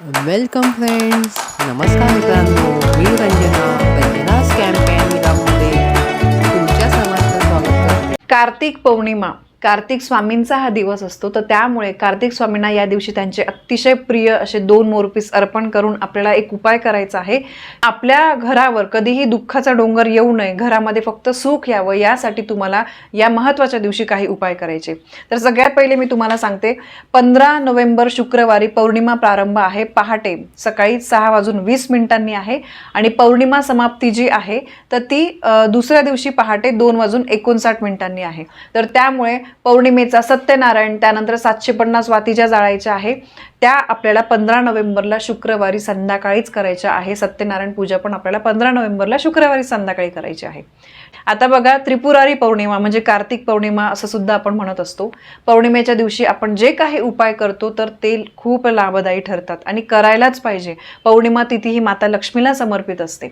Welcome friends नमस्कार मित्रांनो. मी Ranjana रंजनास campaign मध्ये तुमच्या सर्वांचं स्वागत कार्तिक पौर्णिमा. कार्तिक स्वामींचा हा दिवस असतो. तर त्यामुळे कार्तिक स्वामींना या दिवशी त्यांचे अतिशय प्रिय असे दोन मोरपीस अर्पण करून आपल्याला एक उपाय करायचा आहे. आपल्या घरावर कधीही दुःखाचा डोंगर येऊ नये. घरामध्ये फक्त सुख यावं. यासाठी तुम्हाला या महत्त्वाच्या दिवशी काही उपाय करायचे. तर सगळ्यात पहिले मी तुम्हाला सांगते पंधरा नोव्हेंबर शुक्रवारी पौर्णिमा प्रारंभ आहे. पहाटे सकाळी सहा वाजून वीस मिनिटांनी आहे आणि पौर्णिमा समाप्ती जी आहे तर ती दुसऱ्या दिवशी पहाटे दोन वाजून एकोणसाठ मिनिटांनी आहे. तर त्यामुळे पौर्णिमेचा सत्यनारायण त्यानंतर सातशे पन्नास वाती ज्या जाळायच्या आहे. त्या आपल्याला पंधरा नोव्हेंबरला शुक्रवारी संध्याकाळीच करायच्या आहे. सत्यनारायण पूजा पण आपल्याला पंधरा नोव्हेंबरला शुक्रवारी संध्याकाळी करायची आहे. आता बघा त्रिपुरारी पौर्णिमा म्हणजे कार्तिक पौर्णिमा असं सुद्धा आपण म्हणत असतो. पौर्णिमेच्या दिवशी आपण जे काही उपाय करतो तर ते खूप लाभदायी ठरतात आणि करायलाच पाहिजे. पौर्णिमा तिथी ही माता लक्ष्मीला समर्पित असते.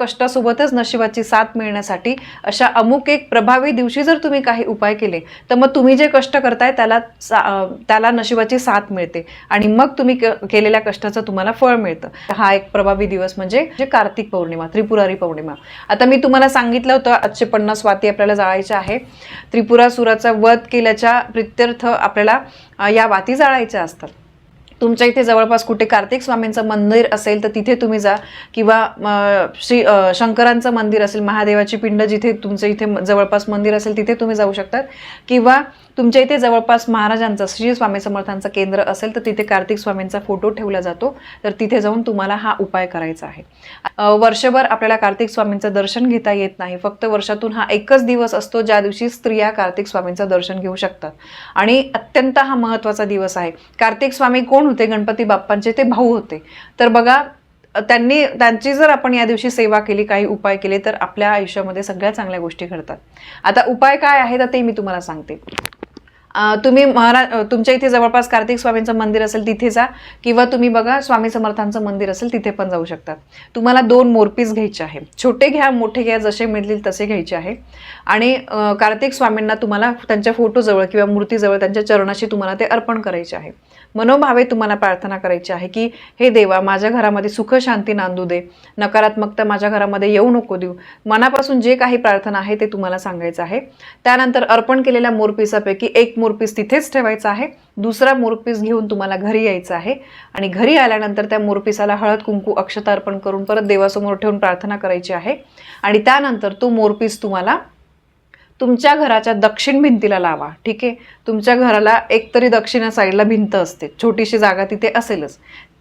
कष्टासोबतच नशिबाची साथ मिळण्यासाठी अशा अमुक एक प्रभावी दिवशी जर तुम्ही काही उपाय केले तर मग तुम्ही जे कष्ट करताय त्याला सा- त्याला नशिबाची साथ मिळते. आणि मग तुम्ही क- केलेल्या कष्टाचं तुम्हाला फळ मिळतं. हा एक प्रभावी दिवस म्हणजे जे कार्तिक पौर्णिमा त्रिपुरारी पौर्णिमा. आता मी तुम्हाला सांगितलं होतं आजचे पन्नास वाती आपल्याला जाळायच्या आहे. त्रिपुरासुराचा वध केल्याच्या प्रित्यर्थ आपल्याला या वाती जाळायच्या असतात. तुमच्या इथे जवळपास कुठे कार्तिक स्वामींचं मंदिर असेल तर तिथे तुम्ही जा. किंवा श्री शंकरांचं मंदिर असेल महादेवाची पिंड जिथे तुमच्या इथे जवळपास मंदिर असेल तिथे तुम्ही जाऊ शकतात. किंवा तुमच्या इथे जवळपास महाराजांचं श्री स्वामी समर्थांचं केंद्र असेल तर तिथे कार्तिक स्वामींचा फोटो ठेवला जातो. तर तिथे जाऊन तुम्हाला हा उपाय करायचा आहे. वर्षभर आपल्याला कार्तिक स्वामींचं दर्शन घेता येत नाही. फक्त वर्षातून हा एकच दिवस असतो ज्या दिवशी स्त्रिया कार्तिक स्वामींचं दर्शन घेऊ शकतात. आणि अत्यंत हा महत्त्वाचा दिवस आहे. कार्तिक स्वामी कोण होते? गणपती बाप्पांचे ते भाऊ होते. तर बघा त्यांनी त्यांची जर आपण या दिवशी सेवा केली काही उपाय केले तर आपल्या आयुष्यामध्ये सगळ्या चांगल्या गोष्टी घडतात. आता उपाय काय आहे तर ते मी तुम्हाला सांगते. तुम्ही महाराज तुमच्या इथे जवळपास कार्तिक स्वामींचं मंदिर असेल तिथे जा. किंवा तुम्ही बघा स्वामी समर्थांचं मंदिर असेल तिथे पण जाऊ शकतात तुम्हाला दोन मोरपीस घ्यायचे आहे. छोटे घ्या मोठे घ्या जसे मिळतील तसे घ्यायचे आहे. आणि कार्तिक स्वामींना तुम्हाला त्यांच्या फोटोजवळ किंवा मूर्तीजवळ त्यांच्या चरणाशी तुम्हाला ते अर्पण करायचे आहे. मनोभावे तुम्हाला प्रार्थना करायची आहे की हे देवा माझ्या घरामध्ये सुख शांती नांदू दे. नकारात्मकता माझ्या घरामध्ये येऊ नको देऊ. मनापासून जे काही प्रार्थना आहे ते तुम्हाला सांगायचं आहे. त्यानंतर अर्पण केलेल्या मोरपिसापैकी एक मोर मोरपीस तिथेच ठेवायचा आहे. दुसरा मोरपीस घेऊन तुम्हाला घरी यायचं आहे. आणि घरी आल्यानंतर त्या मोरपिसाला हळद कुंकू अक्षता अर्पण करून परत देवासमोर ठेवून प्रार्थना करायची आहे. आणि त्यानंतर तो मोरपीस तुम्हाला तुमच्या घराच्या दक्षिण भिंतीला लावा. ठीक आहे? तुमच्या घराला एकतरी दक्षिण साईडला भिंत असते. छोटीशी जागा तिथे असेलच.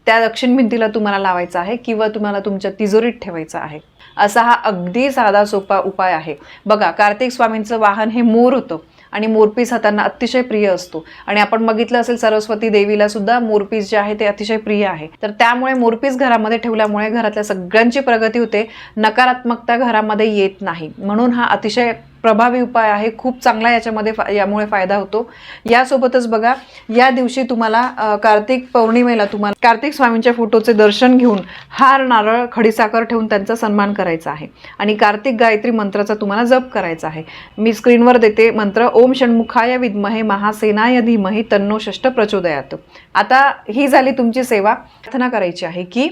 त्या दक्षिण भिंतीला तुम्हाला लावायचा आहे किंवा तुम्हाला तुमच्या तिजोरीत ठेवायचा आहे. असा हा अगदी साधा सोपा उपाय आहे. बघा कार्तिक स्वामींचं वाहन हे मोर होतं. आणि मोरपीस हा त्यांना अतिशय प्रिय असतो. आणि आपण बघितलं असेल सरस्वती देवीला सुद्धा मोरपीस जे आहे ते अतिशय प्रिय आहे. तर त्यामुळे मोरपीस घरामध्ये ठेवल्यामुळे घरातल्या सगळ्यांची प्रगती होते. नकारात्मकता घरामध्ये येत नाही. म्हणून हा अतिशय प्रभावी उपाय आहे खूप चांगला याच्यामध्ये फा यामुळे फायदा होतो. यासोबतच बघा या दिवशी तुम्हाला कार्तिक पौर्णिमेला तुम्हाला कार्तिक स्वामींच्या फोटोचे दर्शन घेऊन हार नारळ खडीसाखर ठेवून त्यांचा सन्मान करायचा आहे. आणि कार्तिक गायत्री मंत्राचा तुम्हाला जप करायचा आहे. मी स्क्रीनवर देते मंत्र ओम षण्मुखाय विद्महे महासेनाय धीमहि तन्नो षष्ट प्रचोदयात. आता ही झाली तुमची सेवा. प्रार्थना करायची आहे की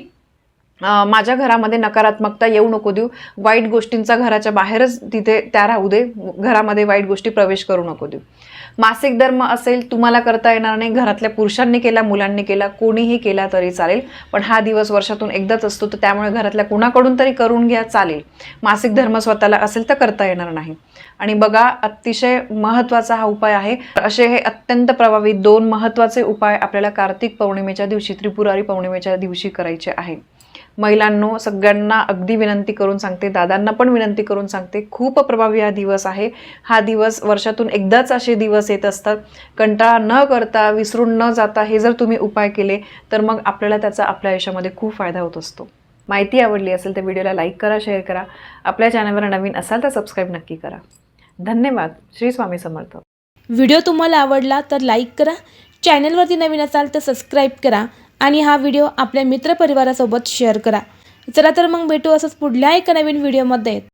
माझ्या घरामध्ये नकारात्मकता येऊ नको देऊ. वाईट गोष्टींचा घराच्या बाहेरच तिथे त्या राहू दे. घरामध्ये वाईट गोष्टी प्रवेश करू नको देऊ. मासिक धर्म असेल तुम्हाला करता येणार नाही. घरातल्या पुरुषांनी केला मुलांनी केला कोणीही केला तरी चालेल. पण हा दिवस वर्षातून एकदाच असतो तर त्यामुळे घरातल्या कुणाकडून तरी करून घ्या चालेल. मासिक धर्म स्वतःला असेल तर करता येणार नाही. आणि बघा अतिशय महत्त्वाचा हा उपाय आहे. असे हे अत्यंत प्रभावी दोन महत्त्वाचे उपाय आपल्याला कार्तिक पौर्णिमेच्या दिवशी त्रिपुरारी पौर्णिमेच्या दिवशी करायचे आहे. महिलांनो सगळ्यांना अगदी विनंती करून सांगते दादांना पण विनंती करून सांगते खूप प्रभावी हा दिवस आहे. हा दिवस वर्षातून एकदाच असे दिवस येत असतात. कंटाळा न करता विसरून न जाता हे जर तुम्ही उपाय केले तर मग आपल्याला त्याचा आपल्या आयुष्यामध्ये खूप फायदा होत असतो. माहिती आवडली असेल तर व्हिडिओला लाईक करा शेअर करा. आपल्या चॅनलवर नवीन असाल तर सबस्क्राईब नक्की करा. धन्यवाद. श्री स्वामी समर्थ. व्हिडिओ तुम्हाला आवडला तर लाईक करा. चॅनलवरती नवीन असाल तर सबस्क्राईब करा. आणि हा व्हिडिओ आपल्या मित्रपरिवारासोबत शेअर करा. चला तर मग भेटू असंच पुढल्या एका नवीन व्हिडिओमध्ये.